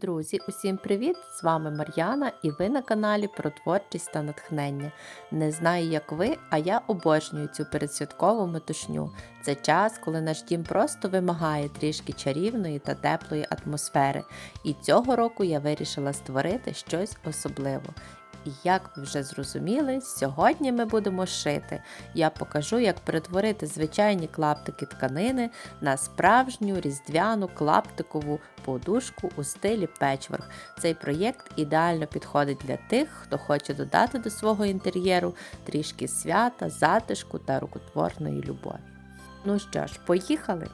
Друзі, усім привіт! З вами Мар'яна і ви на каналі про творчість та натхнення. Не знаю, як ви, а я обожнюю цю передсвяткову метушню. Це час, коли наш дім просто вимагає трішки чарівної та теплої атмосфери. І цього року я вирішила створити щось особливе. І як ви вже зрозуміли, сьогодні ми будемо шити. Я покажу, як перетворити звичайні клаптики тканини на справжню різдвяну клаптикову подушку у стилі печворк. Цей проєкт ідеально підходить для тих, хто хоче додати до свого інтер'єру трішки свята, затишку та рукотворної любові. Ну що ж, поїхали!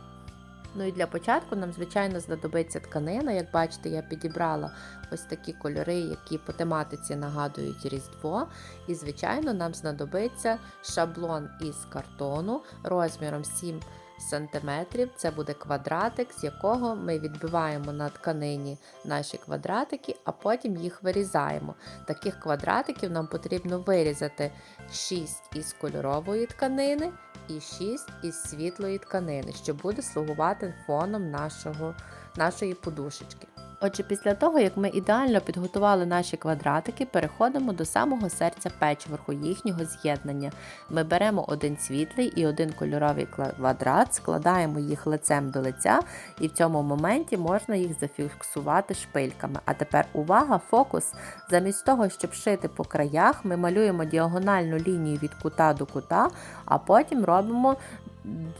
Ну і для початку нам, звичайно, знадобиться тканина. Як бачите, я підібрала ось такі кольори, які по тематиці нагадують Різдво. І, звичайно, нам знадобиться шаблон із картону розміром 7 см. Це буде квадратик, з якого ми відбиваємо на тканині наші квадратики, а потім їх вирізаємо. Таких квадратиків нам потрібно вирізати 6 із кольорової тканини і 6 із світлої тканини, що буде слугувати фоном нашого, нашої подушечки. Отже, після того, як ми ідеально підготували наші квадратики, переходимо до самого серця печворку, їхнього з'єднання. Ми беремо один світлий і один кольоровий квадрат, складаємо їх лицем до лиця, і в цьому моменті можна їх зафіксувати шпильками. А тепер увага, фокус! Замість того, щоб шити по краях, ми малюємо діагональну лінію від кута до кута, а потім робимо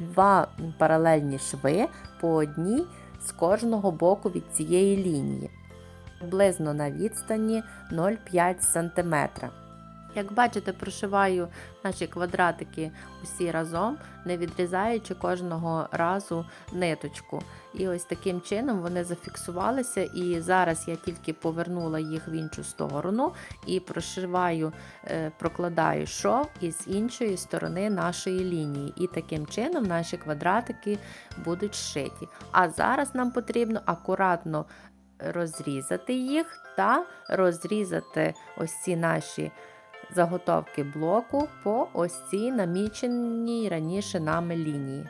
два паралельні шви по одній з кожного боку від цієї лінії, приблизно на відстані 0,5 см. Як бачите, прошиваю наші квадратики усі разом, не відрізаючи кожного разу ниточку. І ось таким чином вони зафіксувалися. І зараз я тільки повернула їх в іншу сторону і прошиваю, е, прокладаю шов із іншої сторони нашої лінії. І таким чином наші квадратики будуть шиті. А зараз нам потрібно акуратно розрізати їх та розрізати ось ці наші заготовки блоку по ось цій наміченій раніше нами лінії.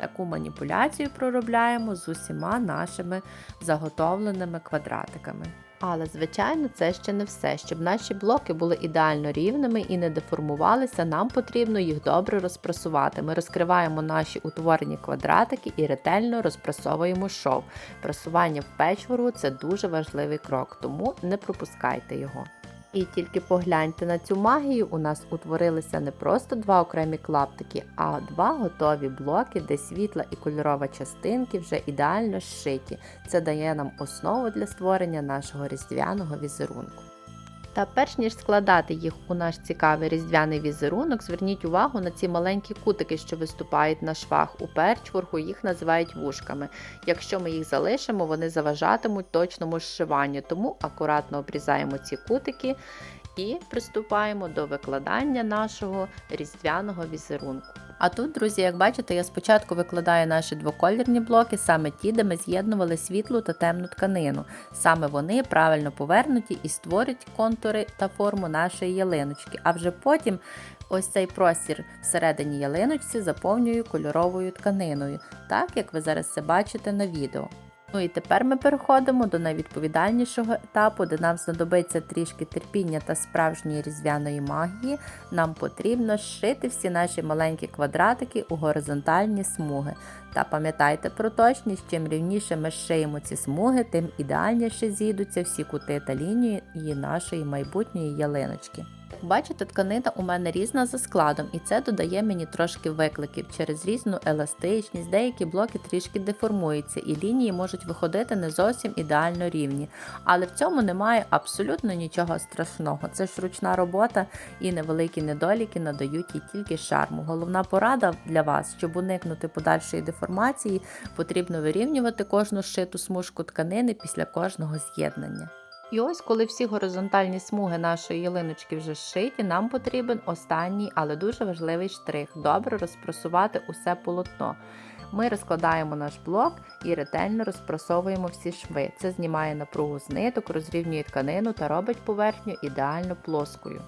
Таку маніпуляцію проробляємо з усіма нашими заготовленими квадратиками. Але, звичайно, це ще не все. Щоб наші блоки були ідеально рівними і не деформувалися, нам потрібно їх добре розпрасувати. Ми розкриваємо наші утворені квадратики і ретельно розпрасовуємо шов. Прасування в печвору це дуже важливий крок, тому не пропускайте його. І тільки погляньте на цю магію, у нас утворилися не просто два окремі клаптики, а два готові блоки, де світла і кольорова частинки вже ідеально зшиті. Це дає нам основу для створення нашого різдвяного візерунку. Та перш ніж складати їх у наш цікавий різдвяний візерунок, зверніть увагу на ці маленькі кутики, що виступають на швах. У перчворку їх називають вушками. Якщо ми їх залишимо, вони заважатимуть точному зшиванню, тому акуратно обрізаємо ці кутики і приступаємо до викладання нашого різдвяного візерунку. А тут, друзі, як бачите, я спочатку викладаю наші двоколірні блоки, саме ті, де ми з'єднували світлу та темну тканину. Саме вони правильно повернуті і створюють контури та форму нашої ялиночки. А вже потім ось цей простір всередині ялиночці заповнюю кольоровою тканиною, так як ви зараз це бачите на відео. Ну і тепер ми переходимо до найвідповідальнішого етапу, де нам знадобиться трішки терпіння та справжньої різдвяної магії. Нам потрібно зшити всі наші маленькі квадратики у горизонтальні смуги. Та пам'ятайте про точність, чим рівніше ми зшиємо ці смуги, тим ідеальніше зійдуться всі кути та лінії нашої майбутньої ялиночки. Бачите, тканина у мене різна за складом, і це додає мені трошки викликів через різну еластичність, деякі блоки трішки деформуються, і лінії можуть виходити не зовсім ідеально рівні. Але в цьому немає абсолютно нічого страшного. Це ж ручна робота і невеликі недоліки надають їй тільки шарму. Головна порада для вас, щоб уникнути подальшої деформації, потрібно вирівнювати кожну шиту смужку тканини після кожного з'єднання. І ось, коли всі горизонтальні смуги нашої ялиночки вже зшиті, нам потрібен останній, але дуже важливий штрих добре розпросувати усе полотно. Ми розкладаємо наш блок і ретельно розпросовуємо всі шви. Це знімає напругу з ниток, розрівнює тканину та робить поверхню ідеально плоскою.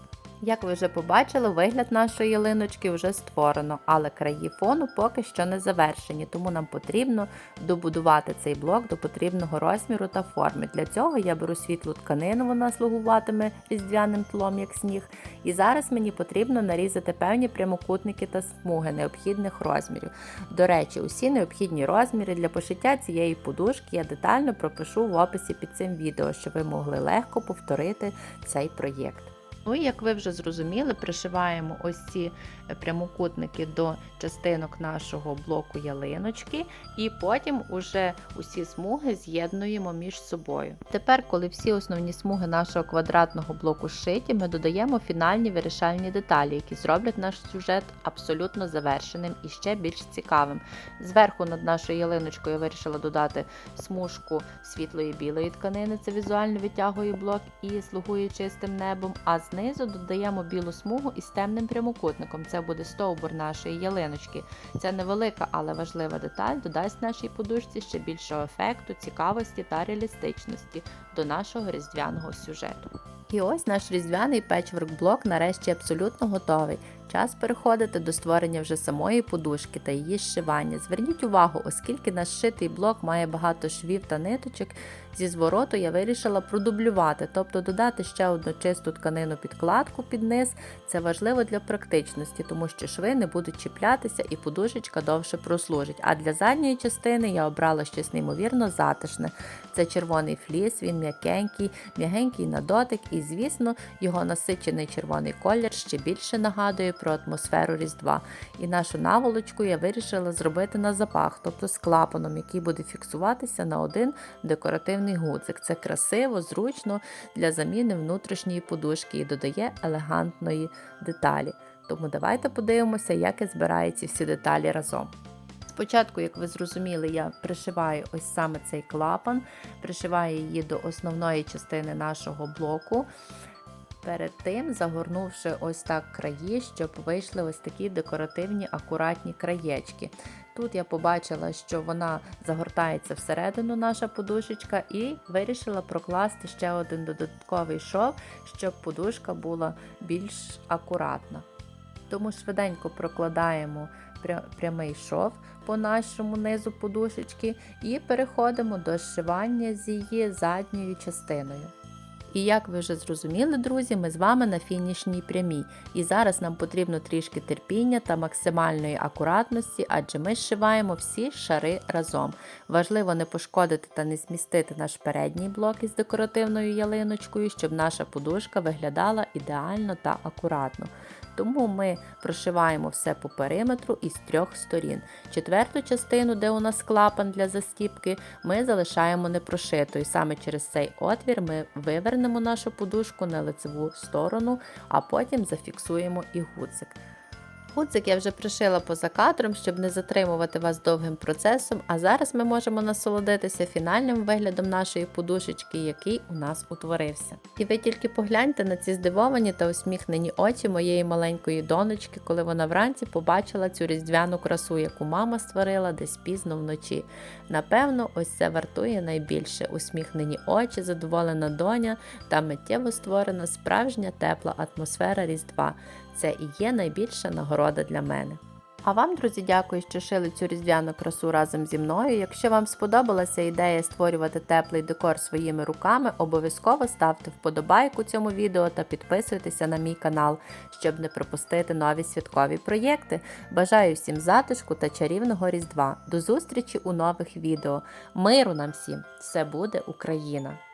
Як ви вже побачили, вигляд нашої ялиночки вже створено, але краї фону поки що не завершені, тому нам потрібно добудувати цей блок до потрібного розміру та форми. Для цього я беру світлу тканину, вона слугуватиме різдвяним тлом, як сніг. І зараз мені потрібно нарізати певні прямокутники та смуги необхідних розмірів. До речі, усі необхідні розміри для пошиття цієї подушки я детально пропишу в описі під цим відео, щоб ви могли легко повторити цей проєкт. Ну і як ви вже зрозуміли, пришиваємо ось ці е, прямокутники до частинок нашого блоку ялиночки, і потім уже усі смуги з'єднуємо між собою. Тепер, коли всі основні смуги нашого квадратного блоку зшиті, ми додаємо фінальні вирішальні деталі, які зроблять наш сюжет абсолютно завершеним і ще більш цікавим. Зверху над нашою ялиночкою я вирішила додати смужку світлої білої тканини, це візуально витягує блок і слугує чистим небом. А знизу додаємо білу смугу із темним прямокутником. Це буде стовбур нашої ялиночки. Ця невелика, але важлива деталь додасть нашій подушці ще більшого ефекту, цікавості та реалістичності до нашого різдвяного сюжету. І ось наш різдвяний печворк-блок нарешті абсолютно готовий. Час переходити до створення вже самої подушки та її зшивання. Зверніть увагу, оскільки наш шитий блок має багато швів та ниточок, зі звороту я вирішила продублювати, тобто додати ще одну чисту тканину підкладку під низ. Це важливо для практичності, тому що шви не будуть чіплятися і подушечка довше прослужить. А для задньої частини я обрала щось неймовірно затишне. Це червоний фліс, він м'якенький, м'ягенький на дотик, звісно, його насичений червоний колір ще більше нагадує про атмосферу Різдва. І нашу наволочку я вирішила зробити на запах, тобто з клапаном, який буде фіксуватися на один декоративний гудзик. Це красиво, зручно для заміни внутрішньої подушки і додає елегантної деталі. Тому давайте подивимося, як я збираю ці всі деталі разом. Спочатку, як ви зрозуміли, я пришиваю ось саме цей клапан, пришиваю її до основної частини нашого блоку. Перед тим загорнувши ось так краї, щоб вийшли ось такі декоративні акуратні краєчки. Тут я побачила, що вона загортається всередину, наша подушечка, і вирішила прокласти ще один додатковий шов, щоб подушка була більш акуратна. Тому швиденько прокладаємо прямий шов по нашому низу подушечки і переходимо до зшивання з її задньою частиною. І як ви вже зрозуміли, друзі, ми з вами на фінішній прямій. І зараз нам потрібно трішки терпіння та максимальної акуратності, адже ми зшиваємо всі шари разом. Важливо не пошкодити та не змістити наш передній блок із декоративною ялиночкою, щоб наша подушка виглядала ідеально та акуратно. Тому ми прошиваємо все по периметру із трьох сторін. Четверту частину, де у нас клапан для застіпки, ми залишаємо непрошитою. Саме через цей отвір ми вивернемо нашу подушку на лицеву сторону, а потім зафіксуємо і гудзик. Гудзик я вже пришила поза кадром, щоб не затримувати вас довгим процесом, а зараз ми можемо насолодитися фінальним виглядом нашої подушечки, який у нас утворився. І ви тільки погляньте на ці здивовані та усміхнені очі моєї маленької донечки, коли вона вранці побачила цю різдвяну красу, яку мама створила десь пізно вночі. Напевно, ось це вартує найбільше усміхнені очі, задоволена доня та миттєво створена справжня тепла атмосфера Різдва. Це і є найбільша нагорода для мене. А вам, друзі, дякую, що шили цю різдвяну красу разом зі мною. Якщо вам сподобалася ідея створювати теплий декор своїми руками, обов'язково ставте вподобайку цьому відео та підписуйтеся на мій канал, щоб не пропустити нові святкові проєкти. Бажаю всім затишку та чарівного Різдва. До зустрічі у нових відео. Миру нам всім! Все буде Україна!